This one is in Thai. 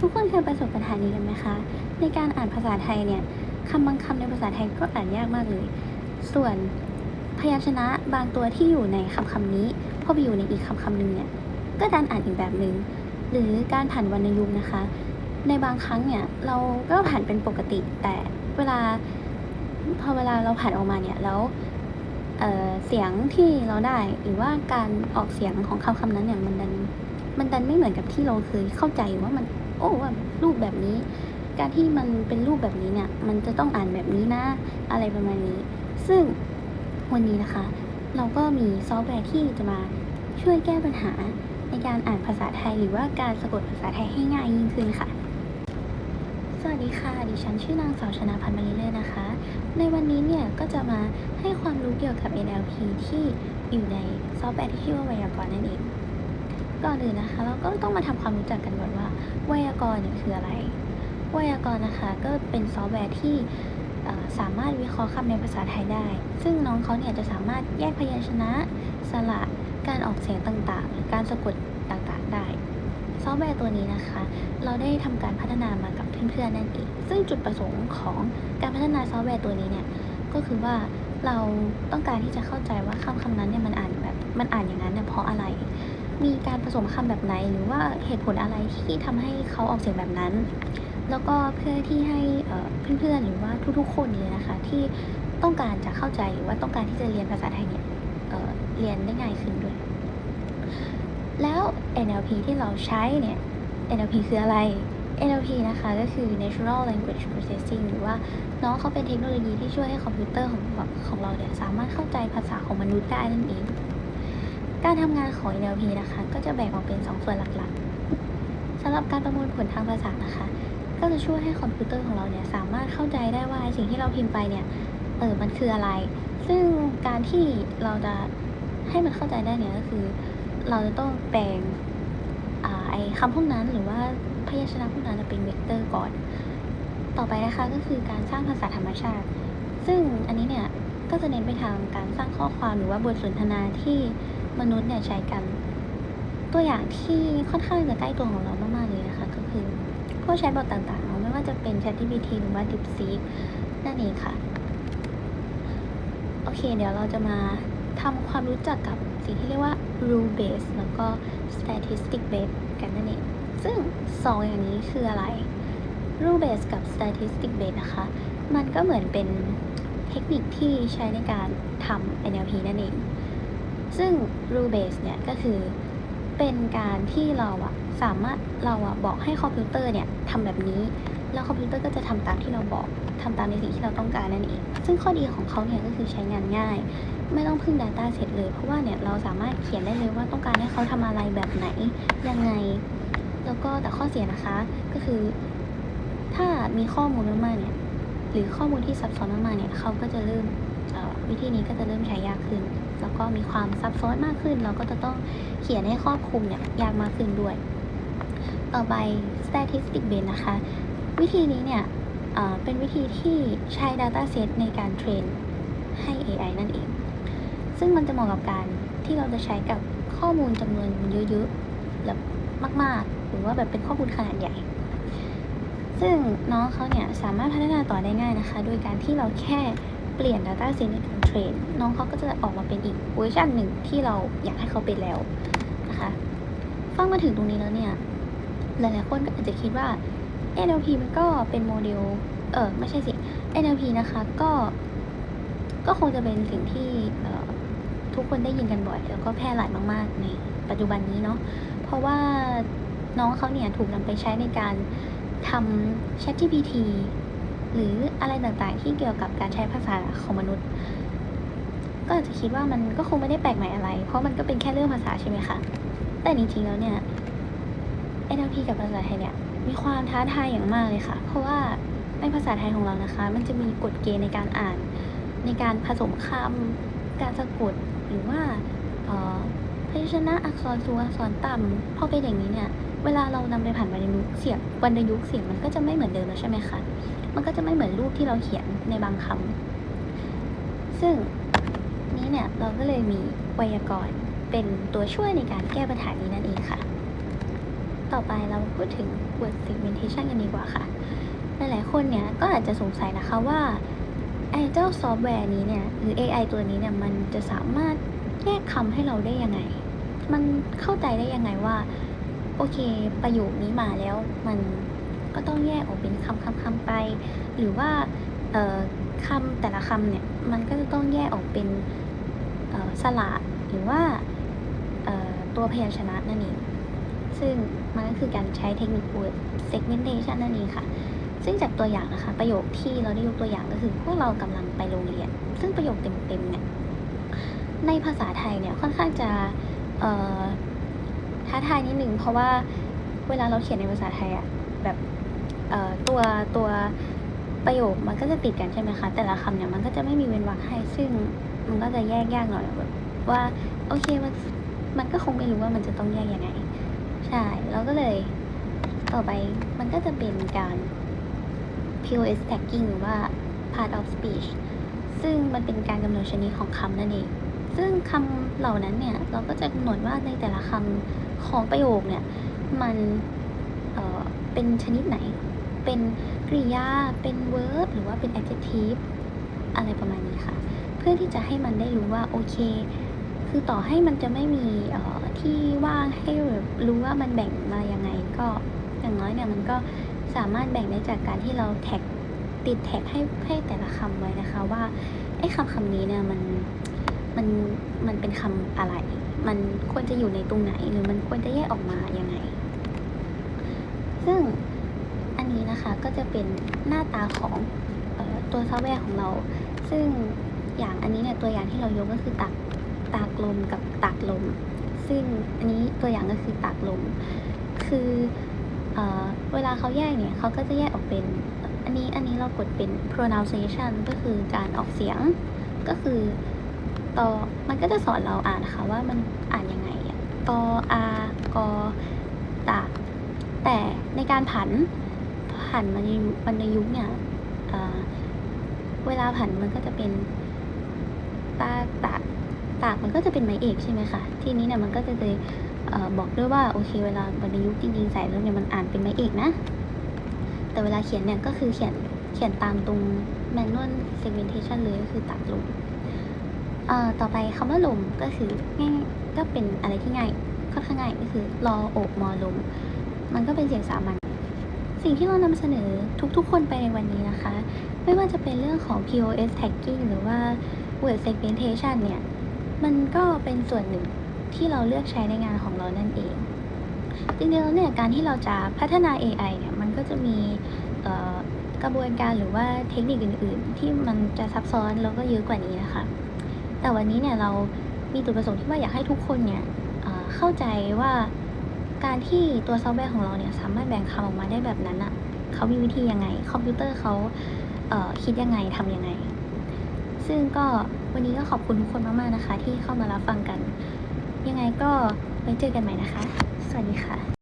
ทุกคนเคยประสบปัญหานี้กันไหมคะ ในการอ่านภาษาไทยเนี่ยคำบางคำในภาษาไทยก็อ่านยากมากเลย ส่วนพยัญชนะบางตัวที่อยู่ในคำคำนี้พอไปอยู่ในอีกคำคำหนึ่งเนี่ยก็ดันอ่านอีกแบบหนึ่งหรือการผ่านวรรณยุกต์นะคะ ในบางครั้งเนี่ยเราก็ผ่านเป็นปกติ แต่เวลาพอเวลาเราผ่านออกมาเนี่ยแล้วเเสียงที่เราได้หรือว่าการออกเสียงของคำคำนั้นเนี่ยมันดันมันดันไม่เหมือนกับที่เราเคยเข้าใจว่ามัน โอ้ว่ารูปแบบนี้ การที่มันเป็นรูปแบบนี้เนี่ยมันจะต้องอ่านแบบนี้นะ อะไรประมาณนี้ ซึ่งวันนี้นะคะ เราก็มีซอฟต์แวร์ที่จะมาช่วยแก้ปัญหาในการอ่านภาษาไทยหรือว่าการสะกดภาษาไทยให้ง่ายยิ่งขึ้นค่ะ สวัสดีค่ะ ดิฉันชื่อนางสาวชนาพันธ์มาริเลอร์นะคะ ในวันนี้เนี่ยก็จะมาให้ความรู้เกี่ยวกับ NLP ที่อยู่ในซอฟต์แวร์ที่ชื่อว่าไวยากรณ์นั่นเอง ก่อนอื่นนะคะเราก็ต้องมาทำความรู้จักกันก่อนว่าไวยากรณ์เนี่ยคืออะไร ไวยากรณ์นะคะก็เป็นซอฟต์แวร์ที่สามารถวิเคราะห์คำในภาษาไทยได้ ซึ่งน้องเขาเนี่ยจะสามารถแยกพยัญชนะ สระการออกเสียงต่างๆหรือการสะกดต่างๆได้ ซอฟต์แวร์ตัวนี้นะคะ เราได้ทำการพัฒนามากับเพื่อนๆนั่นเอง ซึ่งจุดประสงค์ของการพัฒนาซอฟต์แวร์ตัวนี้เนี่ยก็คือว่าเราต้องการที่จะเข้าใจว่าคำคำนั้นเนี่ยมันอ่านแบบมันอ่านอย่างนั้นเนี่ยเพราะอะไร มีการผสมคำแบบไหน หรือว่าเหตุผลอะไรที่ทำให้เขาออกเสียงแบบนั้น แล้วก็เพื่อที่ให้เพื่อนๆหรือว่าทุกๆ คนเลยนะคะ ที่ต้องการจะเข้าใจหรือว่าต้องการที่จะเรียนภาษาไทยเนี่ยเเรียนได้ง่ายขึ้นด้วย แล้ว NLP ที่เราใช้เนี่ย NLP คืออะไร NLP นะคะก็คือ Natural Language Processing หรือว่าน้องเขาเป็นเทคโนโลยีที่ช่วยให้คอมพิวเตอร์ของของเราเนี่ยสามารถเข้าใจภาษาของมนุษย์ได้นั่นเอง การทำงานของ NLP นะคะ ก็จะแบ่งออกเป็น 2 ส่วนหลักๆสำหรับการประมวลผลทางภาษานะคะ ก็จะช่วยให้คอมพิวเตอร์ของเราเนี่ยสามารถเข้าใจได้ว่าสิ่งที่เราพิมพ์ไปเนี่ยเออมันคืออะไร ซึ่งการที่เราจะให้มันเข้าใจได้เนี่ยก็คือ เราจะต้องแปลงอ่าไอ้คำพวกนั้นหรือว่าพยัญชนะพวกนั้นเป็นเวกเตอร์ก่อน ต่อไปนะคะก็คือการสร้างภาษาธรรมชาติ ซึ่งอันนี้เนี่ยก็จะเน้นไปทางการสร้างข้อความหรือว่าบทสนทนาที่ มนุษย์เนี่ยใช้กัน ตัวอย่างที่ค่อนข้างจะใกล้ตัวของเรามากๆเลยนะคะ ก็คือพวกแชทบอทต่างๆ ไม่ว่าจะเป็น ChatGPT หรือว่า DeepSeek นั่นเองค่ะ โอเค เดี๋ยวเราจะมาทำความรู้จักกับสิ่งที่เรียกว่า rule based แล้วก็ statistic based กันนั่นเอง ซึ่งสองอย่างนี้คืออะไร rule based กับ statistic based นะคะ มันก็เหมือนเป็นเทคนิคที่ใช้ในการทำ NLP นั่นเอง ซึ่ง rule base เนี่ยก็คือเป็นการที่เราอะสามารถเราอะบอกให้คอมพิวเตอร์เนี่ยทำแบบนี้ แล้วคอมพิวเตอร์ก็จะทำตามที่เราบอกทำตามในสิ่งที่เราต้องการนั่นเอง ซึ่งข้อดีของเขาเนี่ยก็คือใช้งานง่าย ไม่ต้องพึ่ง Data เสร็จเลย เพราะว่าเนี่ยเราสามารถเขียนได้เลยว่าต้องการให้เขาทำอะไรแบบไหนยังไง แล้วก็แต่ข้อเสียนะคะก็คือ ถ้ามีข้อมูลมากๆเนี่ยหรือข้อมูลที่ซับซ้อนมากๆเนี่ยเขาก็จะเริ่มวิธีนี้ก็จะเริ่มใช้ยากขึ้น แล้วก็มีความซับซ้อนมากขึ้น เราก็จะต้องเขียนให้ครอบคลุมเนี่ยยากมากขึ้นด้วย ต่อไป statistic base นะคะ วิธีนี้เนี่ยเอ่อเป็นวิธีที่ใช้ data set ในการเทรนให้ AI นั่นเอง ซึ่งมันจะเหมาะกับการที่เราจะใช้กับข้อมูลจำนวนเยอะๆแบบมากๆ หรือว่าแบบเป็นข้อมูลขนาดใหญ่ ซึ่งน้องเขาเนี่ยสามารถพัฒนาต่อได้ง่ายนะคะ โดยการที่เราแค่ เปลี่ยน Data Set ในการเทรนน้องเขาก็จะออกมาเป็นอีกเวอร์ชันหนึ่งที่เราอยากให้เขาเป็นแล้วนะคะฟังมาถึงตรงนี้แล้วเนี่ย หลายๆคนก็อาจจะคิดว่า NLP มันก็เป็นโมเดล เออไม่ใช่สิ NLP นะคะก็ก็คงจะเป็นสิ่งที่ทุกคนได้ยินกันบ่อย แล้วก็แพร่หลายมากๆ ในปัจจุบันนี้เนาะเพราะว่าน้องเขาเนี่ยถูกนำไปใช้ในการทำ ChatGPT หรืออะไรต่างๆที่เกี่ยวกับการใช้ภาษาของมนุษย์ ก็อาจจะคิดว่ามันก็คงไม่ได้แปลกใหม่อะไร เพราะมันก็เป็นแค่เรื่องภาษาใช่ไหมคะแต่จริงๆแล้วเนี่ย NLP กับภาษาไทยเนี่ยมีความท้าทายอย่างมากเลยค่ะ เพราะว่าในภาษาไทยของเรานะคะ มันจะมีกฎเกณฑ์ในการอ่าน ในการผสมคำการสะกดหรือว่าอ่อพยัญชนะอักษรสูงอักษรต่ำพอเป็นอย่างนี้เนี่ย เวลาเรานำไปผ่านวรรณยุกต์เสียงวรรณยุกต์เสียงมันก็จะไม่เหมือนเดิมแล้วใช่ไหมคะ มันก็จะไม่เหมือนรูปที่เราเขียนในบางคำซึ่งนี้เนี่ยเราก็เลยมีไวยากรณ์เป็นตัวช่วยในการแก้ปัญหานี้นั่นเองค่ะต่อต่อไปเราพูดถึง word segmentation กันดีกว่าค่ะ หลายๆคนเนี่ยก็อาจจะสงสัยนะคะว่าไอ้เจ้าซอฟต์แวร์นี้เนี่ยหรือ AI ตัวนี้เนี่ยมันจะสามารถแยกคำให้เราได้ยังไง มันเข้าใจได้ยังไงว่า โอเค ประโยคนี้มาแล้วมันก็ต้องแยกออกเป็นคำคำคำไป หรือว่าคำแต่ละคำเนี่ยมันก็จะต้องแยกออกเป็นสระหรือว่าตัวพยัญชนะนั่นเอง ซึ่งมันก็คือการใช้เทคนิค word segmentation นั่นเองค่ะ ซึ่งจากตัวอย่างนะคะ ประโยคที่เราได้ยกตัวอย่างก็คือพวกเรากำลังไปโรงเรียน ซึ่งประโยคเต็มๆเนี่ยในภาษาไทยเนี่ยค่อนข้างจะ ท้าทายนิดหนึ่งเพราะว่าเวลาเราเขียนในภาษาไทยอะแบบเอ่อตัวตัวประโยคมันก็จะติดกันใช่ไหมคะ แต่ละคำเนี่ยมันก็จะไม่มีเว้นวรรคให้ซึ่งมันก็จะแยกยากหน่อยแบบว่าโอเคมันมันก็คงไม่รู้ว่ามันจะต้องแยกยังไง ใช่แล้วก็เลยต่อไปมันก็จะเป็นการ POS tagging หรือว่า part of speech ซึ่งมันเป็นการกำหนดชนิดของคำนั่นเอง ซึ่งคำเหล่านั้นเนี่ยเราก็จะกำหนดว่าในแต่ละคำของประโยคเนี่ยมันเเป็นชนิดไหน เป็นกริยา เป็น verb หรือว่าเป็น adjective อะไรประมาณนี้ค่ะ เพื่อที่จะให้มันได้รู้ว่าโอเค คือต่อให้มันจะไม่มีที่ว่างให้รู้ว่ามันแบ่งมายังไงก็อย่างน้อยเนี่ยมันก็สามารถแบ่งได้จากการที่เราแท็กติดแท็กให้ให้แต่ละคำไว้นะคะว่าไอ้คำคำนี้เนี่ยมัน มันมันเป็นคำอะไร มันควรจะอยู่ในตรงไหน หรือมันควรจะแยกออกมายังไง ซึ่งอันนี้นะคะก็จะเป็นหน้าตาของออตัวซอฟต์แวร์ของเรา ซึ่งอย่างอันนี้เนี่ยตัวอย่างที่เรายกก็คือตักตากลมกับตากลม ซึ่งอันนี้ตัวอย่างก็คือตากลม คือเออเวลาเขาแยกเนี่ยเขาก็จะแยกออกเป็นอันนี้อันนี้เรากดเป็น pronunciation ก็คือการออกเสียงก็คือ ตอมันก็จะสอนเราอ่านนะคะว่ามันอ่านยังไงอะตออากอตาแต่ในการผันผันมันในยุวรรยุกเนี่ยเเวลาผันมันก็จะเป็นตาตากตากมันก็จะเป็นไม้เอกใช่ไหมคะทีนี้เนี่ยมันก็จะเลยเออบอกด้วยว่าโอเคเวลาวรรยุกจริงๆใส่แล้วเนี่ยมันอ่านเป็นไม้เอกนะ แต่เวลาเขียนเนี่ยก็คือเขียนเขียนตามตรง manual segmentation เลยก็คือตัดลม เอ่อต่อไปคำว่าลมก็คือง่ายก็เป็นอะไรที่ง่ายค่อนข้างง่ายก็คือรอโอบมอลม มันก็เป็นเสียงสามัญสิ่งที่เรานำเสนอทุกๆ คนไปในวันนี้นะคะ ไม่ว่าจะเป็นเรื่องของ POS tagging หรือว่า word segmentation เนี่ย มันก็เป็นส่วนหนึ่งที่เราเลือกใช้ในงานของเรานั่นเองจริงๆแล้วเนี่ยการที่เราจะพัฒนา AI เนี่ยมันก็จะมีกระบวนการหรือว่าเทคนิคอื่น ๆ ที่มันจะซับซ้อนแล้วก็เยอะกว่านี้นะคะ แต่วันนี้เนี่ยเรามีจุดประสงค์ที่ว่าอยากให้ทุกคนเนี่ยเเข้าใจว่าการที่ตัวซอฟต์แวร์ของเราเนี่ยสามารถแบ่งคำออกมาได้แบบนั้นอะ่ะเขามีวิธียังไง คอมพิวเตอร์เขาเคิดยังไงทำยังไง ซึ่งก็วันนี้ก็ขอบคุณทุกคนมากๆนะคะ ที่เข้ามารับฟังกัน ยังไงก็ไว้เจอกันใหม่นะคะ สวัสดีค่ะ